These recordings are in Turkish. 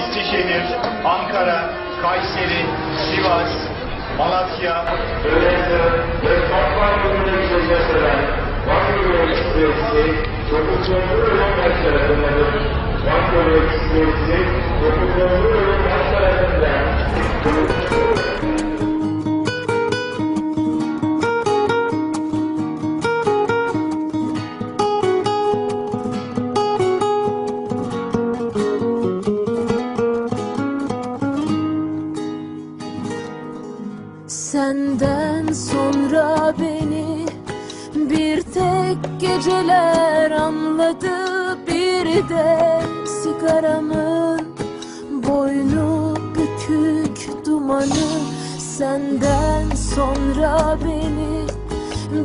Eskişehir, Ankara, Kayseri, Sivas, Malatya, Öğretmen ve kampanya yönetici mesela Vakfı Üniversitesi 9. bölüm baş tarafındadır. Vakfı Üniversitesi 9. bölüm baş Senden sonra beni bir tek geceler anladı. Bir de sigaramın boynu bükük dumanı. Senden sonra beni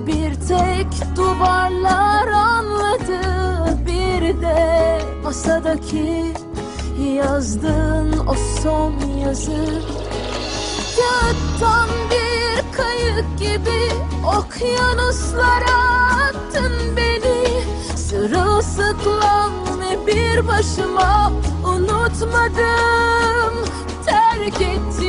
bir tek duvarlar anladı. Bir de masadaki yazdığın o son yazı. Kağıttan bir kayık gibi okyanuslara attın beni. Sırılsıklam ve bir başıma unutmadım. Terk ettiğini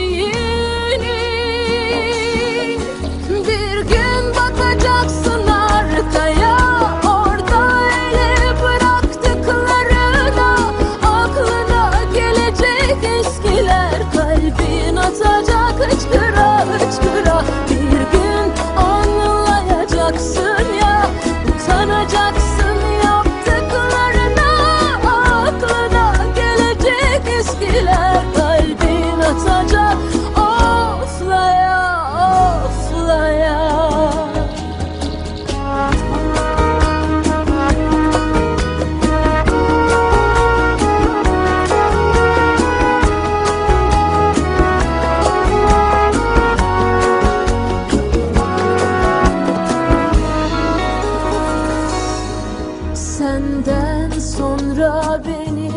Senden sonra beni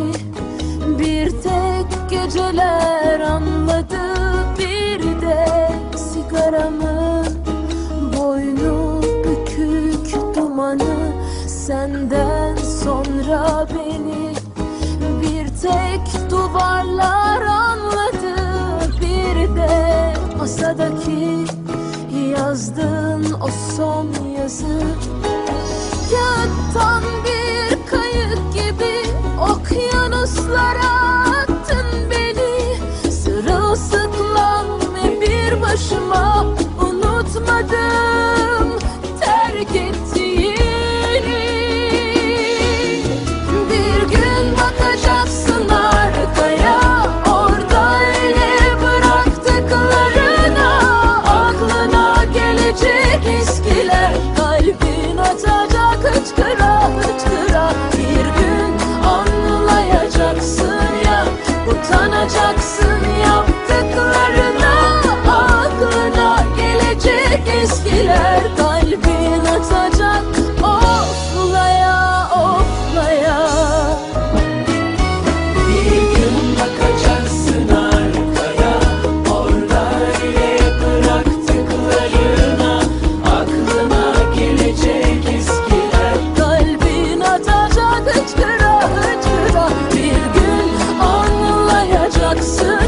bir tek geceler anladı bir de sigaramın boynu bükük dumanı. Senden sonra beni bir tek duvarlar anladı bir de masadaki yazdığın o son yazı Zekattan bir Ducks.